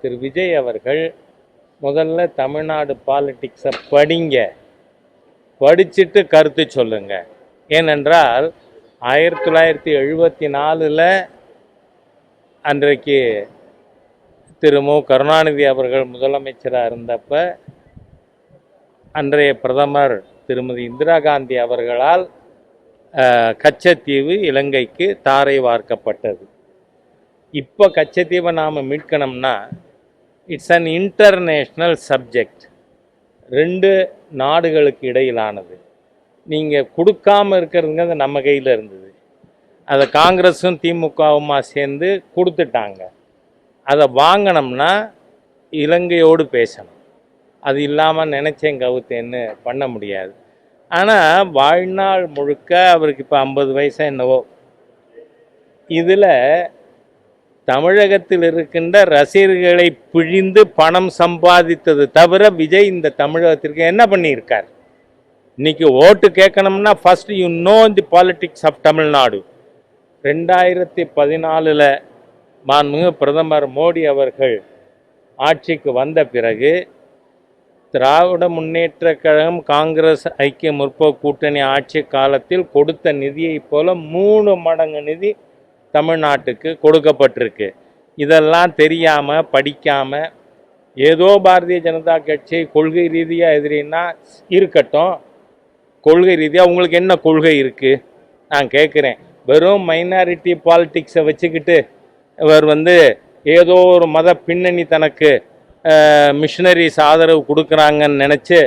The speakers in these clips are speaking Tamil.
திரு விஜய் அவர்கள் முதல்ல தமிழ்நாடு பாலிட்டிக்ஸை படிங்க. படிச்சுட்டு கருத்து சொல்லுங்க. ஏனென்றால் ஆயிரத்தி தொள்ளாயிரத்தி எழுபத்தி நாலில் அன்றைக்கு திரு மு. கருணாநிதி அவர்கள் முதலமைச்சராக இருந்தப்ப அன்றைய பிரதமர் திருமதி இந்திரா காந்தி அவர்களால் கச்சத்தீவு இலங்கைக்கு தாரை வார்க்கப்பட்டது. இப்போ கச்சத்தீவை நாம் மீட்கணும்னா இட்ஸ் அன் இன்டர்நேஷ்னல் சப்ஜெக்ட் ரெண்டு நாடுகளுக்கு இடையிலானது. நீங்கள் கொடுக்காம இருக்கிறதுங்கிறது நம்ம கையில் இருந்தது. அதை காங்கிரஸும் திமுகவுமா சேர்ந்து கொடுத்துட்டாங்க. அதை வாங்கினோம்னா இலங்கையோடு பேசணும். அது இல்லாமல் நினச்சேன் கவுத்தேன்னு பண்ண முடியாது. ஆனால் வாழ்நாள் முழுக்க அவருக்கு இப்போ ஐம்பது வயசாக என்னவோ. இதில் தமிழகத்தில் இருக்கின்ற ரசிகர்களை பிழிந்து பணம் சம்பாதித்தது தவிர விஜய் இந்த தமிழகத்திற்கு என்ன பண்ணியிருக்கார்? இன்னைக்கு ஓட்டு கேட்கணும்னா first you know the politics of Tamil Nadu ரெண்டாயிரத்தி பதினாலில் மாண்புமிகு பிரதமர் மோடி அவர்கள் ஆட்சிக்கு வந்த பிறகு திராவிட முன்னேற்ற கழகம் காங்கிரஸ் ஐக்கிய முற்போக்கு கூட்டணி ஆட்சி காலத்தில் கொடுத்த நிதியைப் போல மூணு மடங்கு நிதி தமிழ்நாட்டுக்கு கொடுக்கப்பட்டிருக்கு. இதெல்லாம் தெரியாமல் படிக்காமல் ஏதோ பாரதிய ஜனதா கட்சி கொள்கை ரீதியாக எதிரின்னா இருக்கட்டும். கொள்கை ரீதியாக உங்களுக்கு என்ன கொள்கை இருக்குது நான் கேட்குறேன் வெறும் மைனாரிட்டி பாலிட்டிக்ஸை வச்சுக்கிட்டு இவர் வந்து ஏதோ ஒரு மத பின்னணி தனக்கு மிஷினரிஸ் ஆதரவு கொடுக்குறாங்கன்னு நினச்சி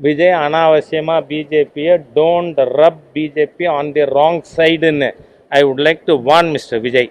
விஜய் அனாவசியமாக பிஜேபியை don't rub BJP on the wrong சைடுன்னு I would like to warn Mr. Vijay